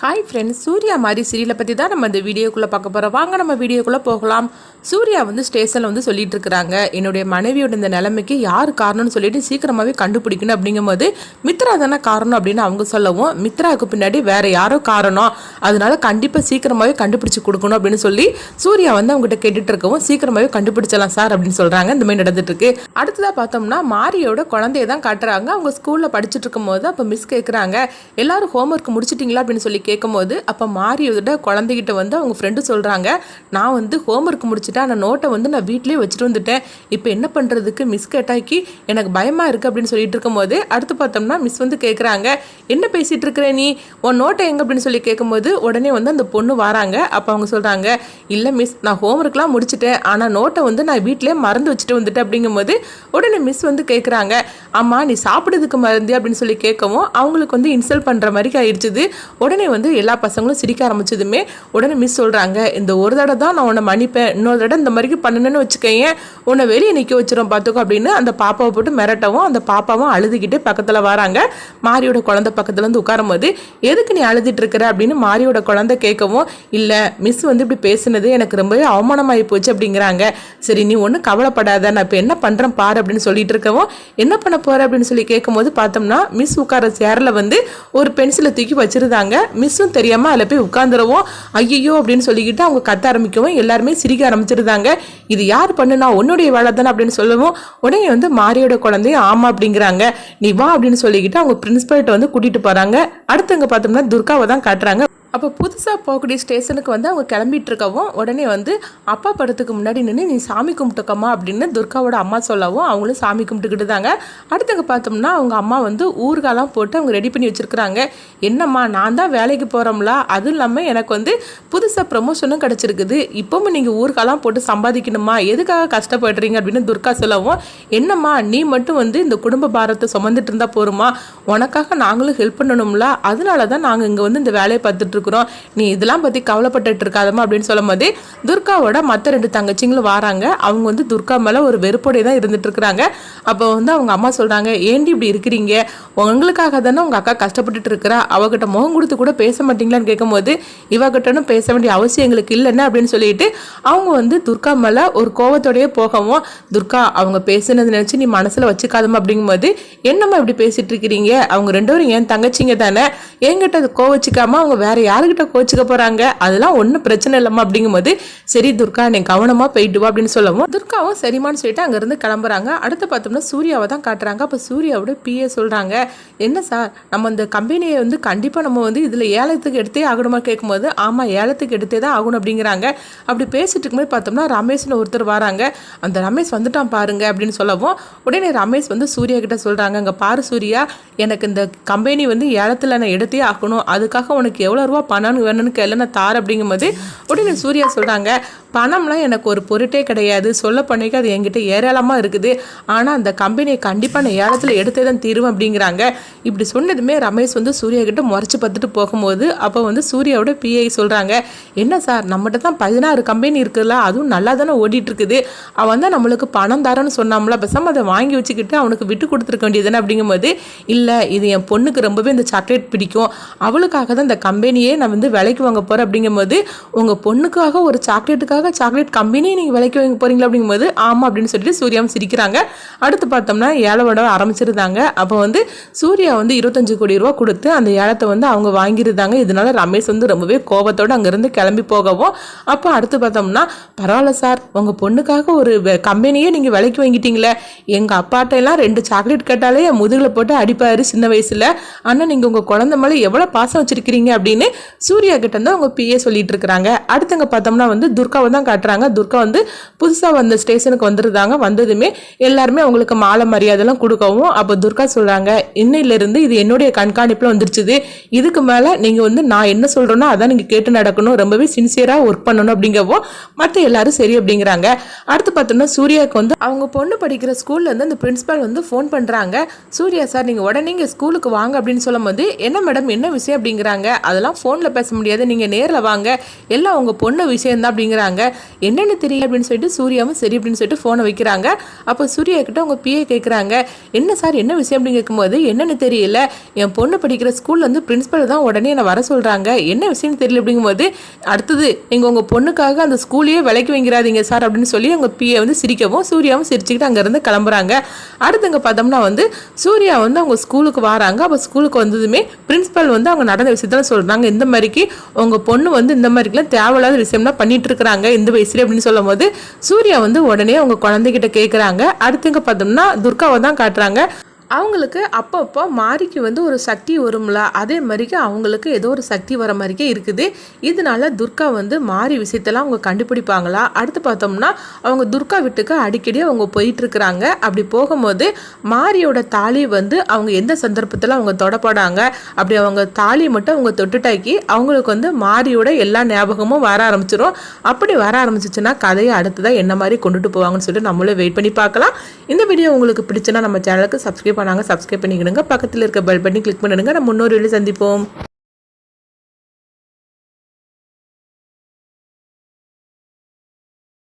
Hi friends Surya மாதிரி சீரியலை பற்றி தான் நம்ம இந்த வீடியோக்குள்ளே பார்க்க போகிறோம் வாங்க நம்ம வீடியோக்குள்ளே போகலாம். சூர்யா வந்து ஸ்டேஷனில் வந்து சொல்லிட்டு இருக்கிறாங்க. என்னுடைய மனைவியோட இந்த நிலைமைக்கு யார் காரணம்னு சொல்லிட்டு சீக்கிரமாகவே கண்டுபிடிக்கணும் அப்படிங்கும்போது மித்ரா தானே காரணம் அப்படின்னு அவங்க சொல்லவும் மித்ராவுக்கு பின்னாடி வேற யாரோ காரணம். அதனால கண்டிப்பாக சீக்கிரமாகவே கண்டுபிடிச்சு கொடுக்கணும் அப்படின்னு சொல்லி சூர்யா வந்து அவங்ககிட்ட கேட்டுட்டு இருக்கவும் சீக்கிரமாகவே கண்டுபிடிச்சலாம் சார் அப்படின்னு சொல்கிறாங்க இந்த மாதிரி நடந்துட்டு இருக்கு. அடுத்ததாக பார்த்தோம்னா மாரியோட குழந்தைய தான் காட்டுறாங்க. அவங்க ஸ்கூலில் படிச்சுட்டு இருக்கும்போது அப்போ மிஸ் கேட்குறாங்க எல்லாரும் ஹோம்ஒர்க் முடிச்சிட்டிங்களா அப்படின்னு சொல்லி கேட்கும்போது அப்போ மாரியோட குழந்தைகிட்ட வந்து அவங்க ஃப்ரெண்டு சொல்கிறாங்க நான் வந்து ஹோம்ஒர்க் முடிச்சுட்டேன் அந்த நோட்டை வந்து நான் வீட்லேயே வச்சுட்டு வந்துட்டேன். இப்போ என்ன பண்ணுறதுக்கு மிஸ் கேட்டாக்கி எனக்கு பயமாக இருக்குது அப்படின்னு சொல்லிட்டு இருக்கும்போது அடுத்து பார்த்தோம்னா மிஸ் வந்து கேட்குறாங்க என்ன பேசிகிட்டு இருக்கிற நீ? உன் நோட்டை எங்கே? அப்படின்னு சொல்லி கேட்கும்போது உடனே வந்து அந்த பொண்ணு வராங்க. அப்போ அவங்க சொல்கிறாங்க இல்லை மிஸ் நான் ஹோம்ஒர்க்லாம் முடிச்சிட்டேன் ஆனால் நோட்டை வந்து நான் வீட்டிலேயே மறந்து வச்சுட்டு வந்துட்டேன். அப்படிங்கும்போது உடனே மிஸ் வந்து கேட்குறாங்க அம்மா நீ சாப்பிடுறதுக்கு மருந்து அப்படின்னு சொல்லி கேட்கவும் அவங்களுக்கு வந்து இன்சல்ட் பண்ணுற மாதிரி ஆயிடுச்சுது. உடனே வந்து எல்லா பசங்களும் சிரிக்க ஆரம்பிச்சதுமே உடனே மிஸ் சொல்கிறாங்க இந்த ஒரு தடவை தான் நான் உன்னை மன்னிப்பேன். இன்னொரு தடவை இந்த மாதிரி பண்ணணும்னு வச்சுக்கேன் உன்னை வெளியே நிற்க வச்சிடும் பார்த்துக்கோ அப்படின்னு அந்த பாப்பாவை போட்டு மிரட்டவும் அந்த பாப்பாவும் அழுதுகிட்டே பக்கத்தில் வராங்க. மாரியோட குழந்தை பக்கத்தில் வந்து உட்காரும் போது எதுக்கு நீ அழுதுட்டு இருக்கிற? அப்படின்னு மாரியோட குழந்தை கேட்கவும் இல்லை மிஸ் வந்து இப்படி பேசுனது எனக்கு ரொம்பவே அவமானமாகி போச்சு அப்படிங்கிறாங்க. சரி நீ ஒன்றும் கவலைப்படாத. நான் இப்போ என்ன பண்ணுறேன் பாரு அப்படின்னு சொல்லிட்டு இருக்கவும் என்ன பண்ண போற? அப்படின்னு சொல்லி கேட்கும்போது பார்த்தோம்னா மிஸ் உட்கார சேரில் வந்து ஒரு பென்சிலை தூக்கி வச்சுருந்தாங்க. மிஸ் மிஸ்ஸும் தெரியாமல் அதில் போய் உட்காந்துருவோம் ஐயோ அப்படின்னு சொல்லிக்கிட்டு அவங்க கத்த ஆரம்பிக்கவும் எல்லாருமே சிரிக்க ஆரம்பிச்சிருந்தாங்க. இது யார் பண்ணுனா உன்னுடைய வேலை தானே அப்படின்னு சொல்லவும் உடனே வந்து மாரியோட குழந்தைய ஆமா அப்படிங்கிறாங்க. நீ வா அப்படின்னு சொல்லிக்கிட்டு அவங்க பிரின்சிபல்கிட்ட வந்து கூட்டிட்டு போகிறாங்க அடுத்தவங்க பார்த்தோம்னா துர்காவை தான் காட்டுறாங்க. அப்போ புதுசாக போகக்கூடிய ஸ்டேஷனுக்கு வந்து அவங்க கிளம்பிட்டு இருக்கவும் உடனே வந்து அப்பா படத்துக்கு முன்னாடி நின்று நீ சாமி கும்பிட்டுக்கம்மா அப்படின்னு துர்காவோட அம்மா சொல்லவும் அவங்களும் சாமி கும்பிட்டுக்கிட்டு தாங்க அடுத்தவங்க பார்த்தோம்னா அவங்க அம்மா வந்து ஊர்காலாம் போட்டு அவங்க ரெடி பண்ணி வச்சுருக்குறாங்க. என்னம்மா நான் தான் வேலைக்கு போகிறோம்ல அதுவும் இல்லாமல் எனக்கு வந்து புதுசாக ப்ரமோஷனும் கிடச்சிருக்குது. இப்போவும் நீங்கள் ஊர்காலாம் போட்டு சம்பாதிக்கணுமா? எதுக்காக கஷ்டப்படுறீங்க? அப்படின்னு துர்கா சொல்லவும் என்னம்மா நீ மட்டும் வந்து இந்த குடும்ப பாரத்தை சுமந்துட்டு இருந்தால் போருமா? உனக்காக நாங்களும் ஹெல்ப் பண்ணணும்ல. அதனால தான் நாங்கள் இங்கே வந்து இந்த வேலையை பார்த்துட்டு இருக்கிறோம் நீ இதெல்லாம் பற்றி கவலைப்பட்டுட்டு இருக்காதமா அப்படின்னு சொல்லும் போது துர்காவோட மற்ற ரெண்டு தங்கச்சிங்களும் வராங்க. அவங்க வந்து துர்கா மேலே ஒரு வெறுப்போடைய தான் இருந்துட்டு இருக்கிறாங்க அப்போ வந்து அவங்க அம்மா சொல்கிறாங்க ஏண்டி இப்படி இருக்கிறீங்க? உங்களுக்காக தானே உங்கள் அக்கா கஷ்டப்பட்டுட்டு இருக்கிறா அவகிட்ட முகம் கொடுத்து கூட பேச மாட்டீங்களான்னு கேட்கும்போது இவகிட்டனும் பேச வேண்டிய அவசியம் எங்களுக்கு இல்லைன்னு அப்படின்னு சொல்லிட்டு அவங்க வந்து துர்கா மேலே ஒரு கோவத்தோடயே போகவும் துர்கா அவங்க பேசுனது நினச்சி நீ மனசில் வச்சுக்காதமா அப்படிங்கும்போது என்னம்மா இப்படி பேசிட்டு இருக்கிறீங்க அவங்க ரெண்டு பேரும் என் தங்கச்சிங்க தானே. என்கிட்ட கோவச்சிக்காம அவங்க வேற யாருக்கிட்ட கோச்சிக்க போறாங்க? அதெல்லாம் ஒன்றும் பிரச்சனை இல்லைம்மா. அப்படிங்கும்போது சரி துர்கா நீ கவனமாக போயிட்டு வா அப்படின்னு சொல்லவும் துர்காவும் சரிமான்னு சொல்லிட்டு அங்கேருந்து கிளம்புறாங்க. அடுத்து பார்த்தோம்னா சூர்யாவை தான் காட்டுறாங்க. அப்போ சூர்யாவோட பிஏ சொல்கிறாங்க என்ன சார்? நம்ம இந்த கம்பெனியை வந்து கண்டிப்பாக நம்ம வந்து இதில் ஏலத்துக்கு எடுத்தே ஆகணுமா? கேட்கும்போது ஆமாம் ஏலத்துக்கு எடுத்தே தான் ஆகணும் அப்படிங்கிறாங்க. அப்படி பேசிட்டு இருக்கும்போது பார்த்தோம்னா ரமேஷ்னு ஒருத்தர் வராங்க. அந்த ரமேஷ் வந்துட்டான் பாருங்க அப்படின்னு சொல்லவும் உடனே ரமேஷ் வந்து சூர்யா கிட்ட சொல்கிறாங்க அங்கே பாரு சூர்யா எனக்கு இந்த கம்பெனி வந்து ஏலத்தில் நான் எடுத்தே ஆகணும். அதுக்காக உனக்கு எவ்வளோ ரூபா பணம் வேணும்னு கேள்வி நான் தார் அப்படிங்கும்போது உடனே சூர்யா சொல்கிறாங்க பணம்லாம் எனக்கு ஒரு பொருட்டே கிடையாது. சொல்ல பண்ணிக்க அது என்கிட்ட ஏராளமாக இருக்குது. ஆனால் அந்த கம்பெனியை கண்டிப்பாக நான் ஏலத்தில் எடுத்தே தான் தீருவேன் அப்படிங்கிறாங்க. இப்படி சொன்னதுமே ரமேஷ் வந்து சூர்யா கிட்ட முறைச்சி பார்த்துட்டு போகும்போது அப்போ வந்து சூர்யாவோட பிஐ சொல்கிறாங்க என்ன சார் நம்மகிட்ட தான் பதினாறு கம்பெனி இருக்குல்ல அதுவும் நல்லா தானே ஓடிட்டுருக்குது. அவன் தான் நம்மளுக்கு பணம் தரேன்னு சொன்னாமல பசம் அதை வாங்கி வச்சுக்கிட்டு அவனுக்கு விட்டு கொடுத்துருக்க வேண்டியதுதானே அப்படிங்கும்போது இல்லை இது என் பொண்ணுக்கு ரொம்பவே இந்த சாக்லேட் பிடிக்கும். அவளுக்காக தான் இந்த கம்பெனியை நான் வந்து விலைக்கு வாங்க போகிறேன் அப்படிங்கும்போது உங்கள் பொண்ணுக்காக ஒரு சாக்லேட்டுக்காக சாக்லேட் கம்பெனியே நீங்கள் விலைக்கு வாங்க போகிறீங்களா அப்படிங்கும்போது ஆமாம் அப்படின்னு சொல்லிட்டு சூர்யாவும் சிரிக்கிறாங்க. அடுத்து பார்த்தோம்னா ஏழவடம் ஆரம்பிச்சிருந்தாங்க. அப்போ வந்து சூர்யா வந்து இருபத்தஞ்சு கோடி ரூபா கொடுத்து அந்த ஏலத்தை வந்து அவங்க வாங்கியிருந்தாங்க. இதனால ரமேஷ் வந்து ரொம்பவே கோபத்தோடு அங்கேருந்து கிளம்பி போகவும் அப்போ அடுத்து பார்த்தோம்னா பரவாயில்ல சார் உங்கள் பொண்ணுக்காக ஒரு கம்பெனியே நீங்கள் விலைக்கு வாங்கிட்டீங்களே. எங்கள் அப்பாட்ட எல்லாம் ரெண்டு சாக்லேட் கேட்டாலே என் முதுகில் போட்டு அடிப்பாரு சின்ன வயசில். ஆனால் நீங்கள் உங்கள் குழந்தை மேலே எவ்வளோ பாசம் வச்சிருக்கிறீங்க அப்படின்னு சூர்யா கிட்ட இருந்து அவங்க பிஏ சொல்லிட்டு இருக்கிறாங்க அடுத்தவங்க பார்த்தோம்னா வந்து துர்காவை தான் காட்டுறாங்க. துர்கா வந்து புதுசாக வந்த ஸ்டேஷனுக்கு வந்துருந்தாங்க வந்ததுமே எல்லாருமே அவங்களுக்கு மாலை மரியாதைலாம் கொடுக்கவும் அப்போ துர்கா சொல்கிறாங்க இன்னையிலேருந்து இது என்னுடைய கண்காணிப்பில் வந்துருச்சுது. இதுக்கு மேலே நீங்கள் வந்து நான் என்ன சொல்கிறேனோ அதான் நீங்கள் கேட்டு நடக்கணும். ரொம்பவே சின்சியராக ஒர்க் பண்ணணும் அப்படிங்கவும் மற்ற எல்லாரும் சரி அப்படிங்கிறாங்க. அடுத்து பார்த்தோம்னா சூர்யாவுக்கு வந்து அவங்க பொண்ணு படிக்கிற ஸ்கூல்லேருந்து அந்த பிரின்சிபால் வந்து ஃபோன் பண்ணுறாங்க சூர்யா சார் நீங்கள் உடனே இங்கே ஸ்கூலுக்கு வாங்க அப்படின்னு சொல்லும்போது என்ன மேடம்? என்ன விஷயம்? அப்படிங்கிறாங்க. அதெல்லாம் ஃபோனில் பேச முடியாது. நீங்கள் நேரில் வாங்க. எல்லாம் உங்கள் பொண்ணு விஷயந்தான் அப்படிங்கிறாங்க. என்னென்னு தெரியல அப்படின்னு சொல்லிட்டு சூர்யாவும் சரி அப்படின்னு சொல்லிட்டு ஃபோனை வைக்கிறாங்க. அப்போ சூர்யா கிட்ட உங்கள் பிஏ கேட்குறாங்க என்ன சார் என்ன விஷயம் அப்படின்னு கேட்கும்போது என்னென்னு தெரியல. என் பொண்ணு படிக்கிற ஸ்கூலில் வந்து பிரின்ஸிபல் தான் உடனே என்னை வர சொல்கிறாங்க என்ன விஷயம்னு தெரியல அப்படிங்கும்போது அடுத்தது நீங்கள் உங்கள் பொண்ணுக்காக அந்த ஸ்கூலையே விலைக்கு வைங்கிறாதீங்க சார் அப்படின்னு சொல்லி அவங்க பிஏ வந்து சிரிக்கவும் சூர்யாவும் சிரிச்சுக்கிட்டு அங்கேருந்து கிளம்புறாங்க. அடுத்தவங்க பார்த்தோம்னா வந்து சூர்யா வந்து அவங்க ஸ்கூலுக்கு வராங்க. அப்போ ஸ்கூலுக்கு வந்ததுமே பிரின்ஸிபல் வந்து அவங்க நடந்த விஷயத்தில் சொல்கிறாங்க இந்த மாதிரிக்கு உங்கள் பொண்ணு வந்து இந்த மாதிரிக்கெல்லாம் தேவையில்லாத விஷயம்லாம் பண்ணிட்டு இருக்கிறாங்க இந்த வயசுல அப்படின்னு சொல்லும் போது சூர்யா வந்து உடனே அவங்க குழந்தைகிட்ட கேட்குறாங்க அடுத்துங்க பார்த்தோம்னா துர்காவை தான் காட்டுறாங்க. அவங்களுக்கு அப்பப்போ மாரிக்கு வந்து ஒரு சக்தி வரும்ல அதே மாதிரிக்கு அவங்களுக்கு ஏதோ ஒரு சக்தி வர மாதிரிக்கே இருக்குது. இதனால துர்கா வந்து மாரி விஷயத்தெல்லாம் அவங்க கண்டுபிடிப்பாங்களா? அடுத்து பார்த்தோம்னா அவங்க துர்கா வீட்டுக்கு அடிக்கடி அவங்க போயிட்டு இருக்கிறாங்க அப்படி போகும்போது மாரியோட தாலி வந்து அவங்க எந்த சந்தர்ப்பத்தில் அவங்க தொடப்படாங்க அப்படி அவங்க தாலி மட்டும் அவங்க தொட்டுட்டாக்கி அவங்களுக்கு வந்து மாரியோட எல்லா ஞாபகமும் வர ஆரம்பிச்சிடும் அப்படி வர ஆரம்பிச்சிச்சுன்னா கதையை அடுத்ததாக என்ன மாதிரி கொண்டுட்டு போவாங்கன்னு சொல்லிட்டு நம்மளும் வெயிட் பண்ணி பார்க்கலாம். இந்த வீடியோ உங்களுக்கு பிடிச்சுன்னா நம்ம சேனலுக்கு சப்ஸ்கிரைப் பண்ணாங்க சப்ஸ்கிரைப் பண்ணிக்கிடுங்க. பக்கத்தில் இருக்க பெல் பண்ணி கிளிக் பண்ணிடுங்க. நம்ம இன்னொரு சந்திப்போம்.